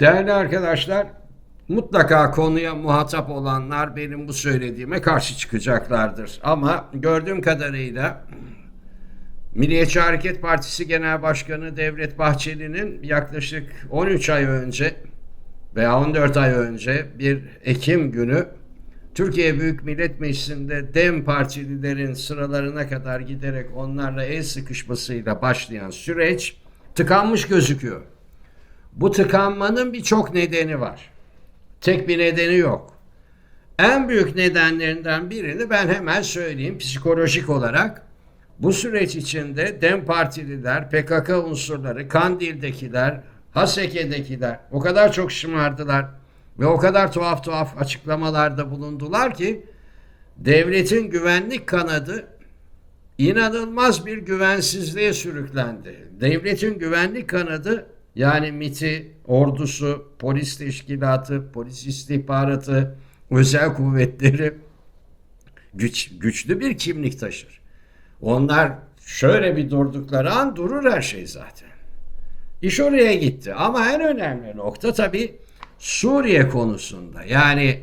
Değerli arkadaşlar, mutlaka konuya muhatap olanlar benim bu söylediğime karşı çıkacaklardır. Ama gördüğüm kadarıyla Milliyetçi Hareket Partisi Genel Başkanı Devlet Bahçeli'nin yaklaşık 13 ay önce veya 14 ay önce bir Ekim günü Türkiye Büyük Millet Meclisi'nde DEM partililerin sıralarına kadar giderek onlarla el sıkışmasıyla başlayan süreç tıkanmış gözüküyor. Bu tıkanmanın birçok nedeni var. Tek bir nedeni yok. En büyük nedenlerinden birini ben hemen söyleyeyim psikolojik olarak. Bu süreç içinde DEM partililer, PKK unsurları, Kandil'dekiler, Haseke'dekiler o kadar çok şımardılar ve o kadar tuhaf tuhaf açıklamalarda bulundular ki devletin güvenlik kanadı inanılmaz bir güvensizliğe sürüklendi. Devletin güvenlik kanadı yani MIT'i, ordusu, polis teşkilatı, polis istihbaratı, özel kuvvetleri güç, güçlü bir kimlik taşır. Onlar şöyle bir durdukları an durur her şey zaten. İş oraya gitti. Ama en önemli nokta tabii Suriye konusunda. Yani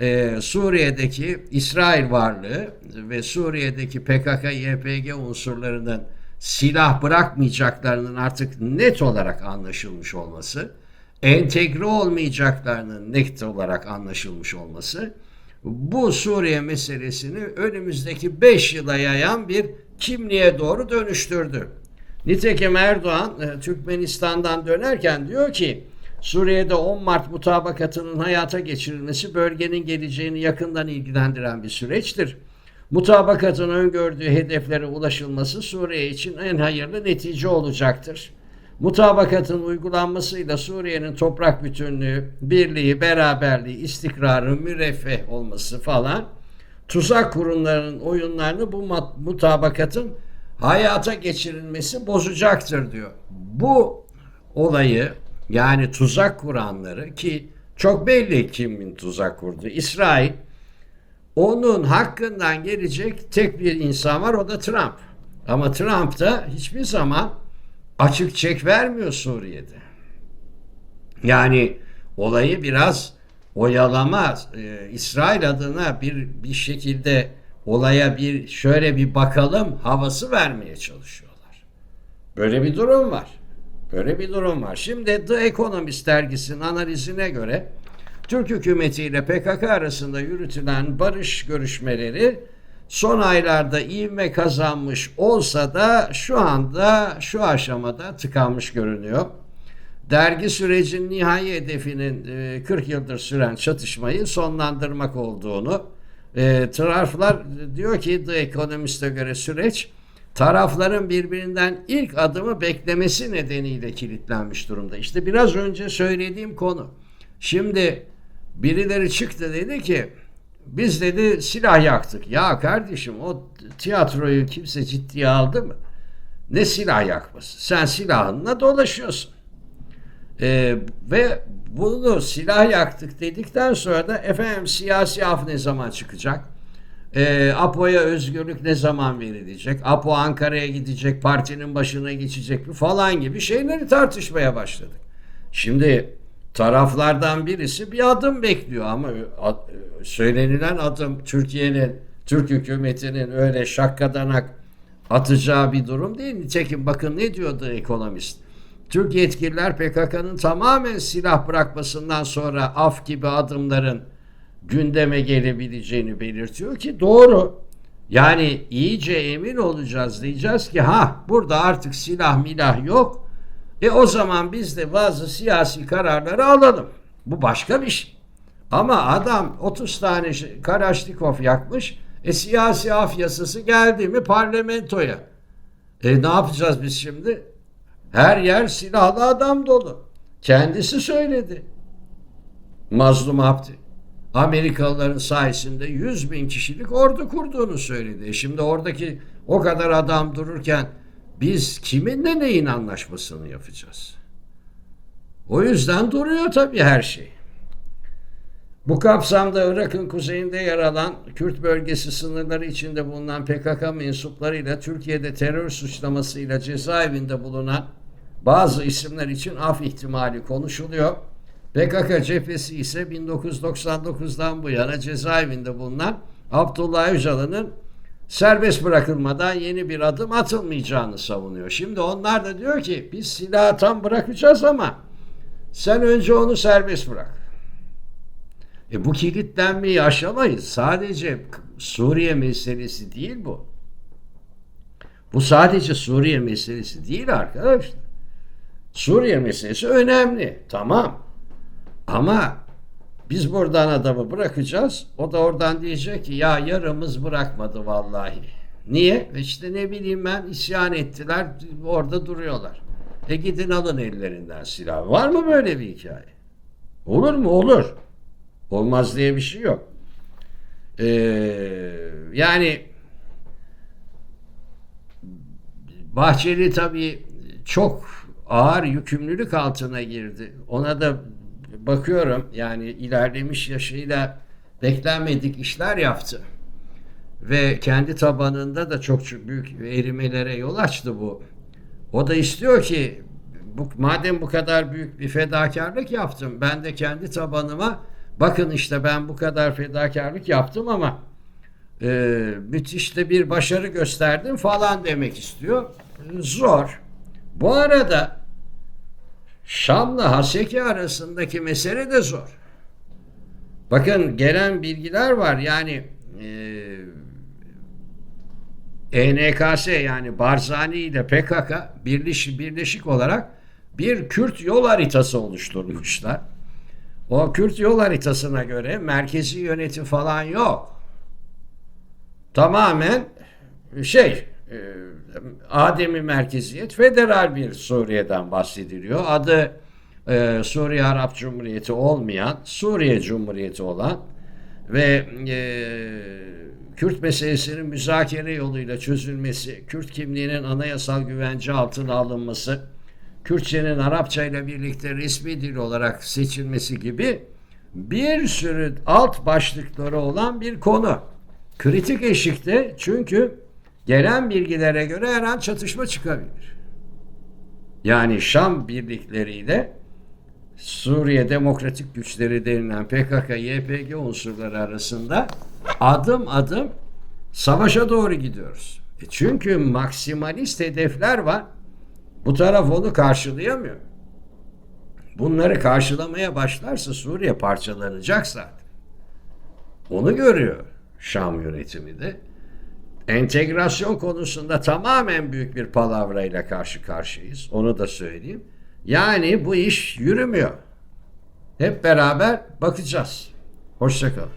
e, Suriye'deki İsrail varlığı ve Suriye'deki PKK, YPG unsurlarının silah bırakmayacaklarının artık net olarak anlaşılmış olması, entegre olmayacaklarının net olarak anlaşılmış olması, bu Suriye meselesini önümüzdeki 5 yıla yayan bir kimliğe doğru dönüştürdü. Nitekim Erdoğan e, Türkmenistan'dan dönerken diyor ki Suriye'de 10 Mart mutabakatının hayata geçirilmesi bölgenin geleceğini yakından ilgilendiren bir süreçtir. Mutabakatın öngördüğü hedeflere ulaşılması Suriye için en hayırlı netice olacaktır. Mutabakatın uygulanmasıyla Suriye'nin toprak bütünlüğü, birliği, beraberliği, istikrarı, müreffeh olması falan tuzak kurumlarının oyunlarını bu mutabakatın hayata geçirilmesi bozacaktır diyor. Bu olayı yani tuzak kuranları ki çok belli kimin tuzak kurdu. İsrail onun hakkından gelecek tek bir insan var o da Trump. Ama Trump da hiçbir zaman açık çek vermiyor Suriye'de. Yani olayı biraz oyalama e, İsrail adına bir bir şekilde olaya bir şöyle bir bakalım havası vermeye çalışıyorlar. Böyle bir durum var. Böyle bir durum var. Şimdi The Economist dergisinin analizine göre Türk hükümeti ile PKK arasında yürütülen barış görüşmeleri son aylarda ivme kazanmış olsa da şu anda şu aşamada tıkanmış görünüyor. Dergi sürecin nihai hedefinin 40 yıldır süren çatışmayı sonlandırmak olduğunu e, taraflar diyor ki The Economist'e göre süreç tarafların birbirinden ilk adımı beklemesi nedeniyle kilitlenmiş durumda. İşte biraz önce söylediğim konu. Şimdi birileri çıktı dedi ki biz dedi silah yaktık. Ya kardeşim o tiyatroyu kimse ciddiye aldı mı? Ne silah yakması? Sen silahınla dolaşıyorsun. Ee, ve bunu silah yaktık dedikten sonra da efendim siyasi af ne zaman çıkacak? Ee, APO'ya özgürlük ne zaman verilecek? APO Ankara'ya gidecek, partinin başına geçecek mi falan gibi şeyleri tartışmaya başladık. Şimdi taraflardan birisi bir adım bekliyor ama söylenilen adım Türkiye'nin, Türk hükümetinin öyle şakkadanak atacağı bir durum değil. Nitekim bakın ne diyordu ekonomist. Türk yetkililer PKK'nın tamamen silah bırakmasından sonra af gibi adımların gündeme gelebileceğini belirtiyor ki doğru. Yani iyice emin olacağız diyeceğiz ki ha burada artık silah milah yok. E o zaman biz de bazı siyasi kararları alalım. Bu başka bir şey. Ama adam 30 tane Karaşnikov yakmış. E siyasi af yasası geldi mi parlamentoya. E ne yapacağız biz şimdi? Her yer silahlı adam dolu. Kendisi söyledi. Mazlum Abdi. Amerikalıların sayesinde 100 bin kişilik ordu kurduğunu söyledi. E şimdi oradaki o kadar adam dururken biz kiminle neyin anlaşmasını yapacağız? O yüzden duruyor tabii her şey. Bu kapsamda Irak'ın kuzeyinde yer alan Kürt bölgesi sınırları içinde bulunan PKK mensuplarıyla Türkiye'de terör suçlamasıyla cezaevinde bulunan bazı isimler için af ihtimali konuşuluyor. PKK cephesi ise 1999'dan bu yana cezaevinde bulunan Abdullah Öcalan'ın serbest bırakılmadan yeni bir adım atılmayacağını savunuyor. Şimdi onlar da diyor ki biz silahı tam bırakacağız ama sen önce onu serbest bırak. E bu kilitlenmeyi aşamayız. Sadece Suriye meselesi değil bu. Bu sadece Suriye meselesi değil arkadaşlar. Suriye meselesi önemli. Tamam. Ama biz buradan adamı bırakacağız. O da oradan diyecek ki ya yarımız bırakmadı vallahi. Niye? İşte ne bileyim ben isyan ettiler. Orada duruyorlar. E gidin alın ellerinden silah. Var mı böyle bir hikaye? Olur mu? Olur. Olmaz diye bir şey yok. Ee, yani Bahçeli tabii çok ağır yükümlülük altına girdi. Ona da bakıyorum yani ilerlemiş yaşıyla beklenmedik işler yaptı. Ve kendi tabanında da çok büyük erimelere yol açtı bu. O da istiyor ki bu, madem bu kadar büyük bir fedakarlık yaptım ben de kendi tabanıma bakın işte ben bu kadar fedakarlık yaptım ama e, müthiş de bir başarı gösterdim falan demek istiyor. Zor. Bu arada Şam'la Haseki arasındaki mesele de zor. Bakın gelen bilgiler var yani e, ENKS yani Barzani ile PKK birleşik, birleşik olarak bir Kürt yol haritası oluşturmuşlar. O Kürt yol haritasına göre merkezi yönetim falan yok. Tamamen şey ademi merkeziyet federal bir Suriye'den bahsediliyor. Adı e, Suriye Arap Cumhuriyeti olmayan Suriye Cumhuriyeti olan ve e, Kürt meselesinin müzakere yoluyla çözülmesi, Kürt kimliğinin anayasal güvence altına alınması, Kürtçenin Arapça ile birlikte resmi dil olarak seçilmesi gibi bir sürü alt başlıkları olan bir konu. Kritik eşikte çünkü gelen bilgilere göre her an çatışma çıkabilir. Yani Şam birlikleriyle Suriye Demokratik Güçleri denilen PKK, YPG unsurları arasında adım adım savaşa doğru gidiyoruz. E çünkü maksimalist hedefler var. Bu taraf onu karşılayamıyor. Bunları karşılamaya başlarsa Suriye parçalanacak zaten. Onu görüyor Şam yönetimi de. Entegrasyon konusunda tamamen büyük bir palavrayla karşı karşıyayız. Onu da söyleyeyim. Yani bu iş yürümüyor. Hep beraber bakacağız. Hoşçakalın.